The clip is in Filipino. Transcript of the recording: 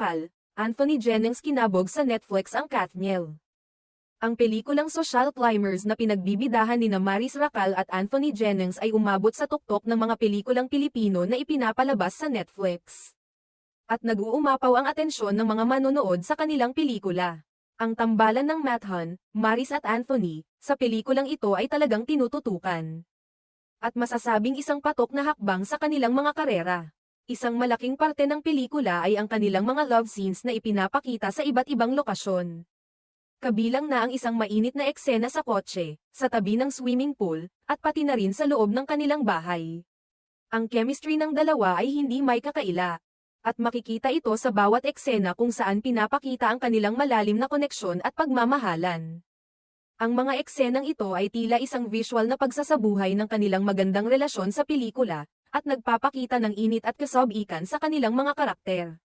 Racal, Anthony Jennings kinabog sa Netflix ang Kathniel. Ang pelikulang Social Climbers na pinagbibidahan ni na Maris Racal at Anthony Jennings ay umabot sa tuktok ng mga pelikulang Pilipino na ipinapalabas sa Netflix. At nag-uumapaw ang atensyon ng mga manonood sa kanilang pelikula. Ang tambalan ng Mathan, Maris at Anthony, sa pelikulang ito ay talagang tinututukan. At masasabing isang patok na hakbang sa kanilang mga karera. Isang malaking parte ng pelikula ay ang kanilang mga love scenes na ipinapakita sa iba't ibang lokasyon. Kabilang na ang isang mainit na eksena sa kotse, sa tabi ng swimming pool, at pati na rin sa loob ng kanilang bahay. Ang chemistry ng dalawa ay hindi may kakaila. At makikita ito sa bawat eksena kung saan pinapakita ang kanilang malalim na koneksyon at pagmamahalan. Ang mga eksenang ito ay tila isang visual na pagsasabuhay ng kanilang magandang relasyon sa pelikula, at nagpapakita ng init at kasob-ikan sa kanilang mga karakter.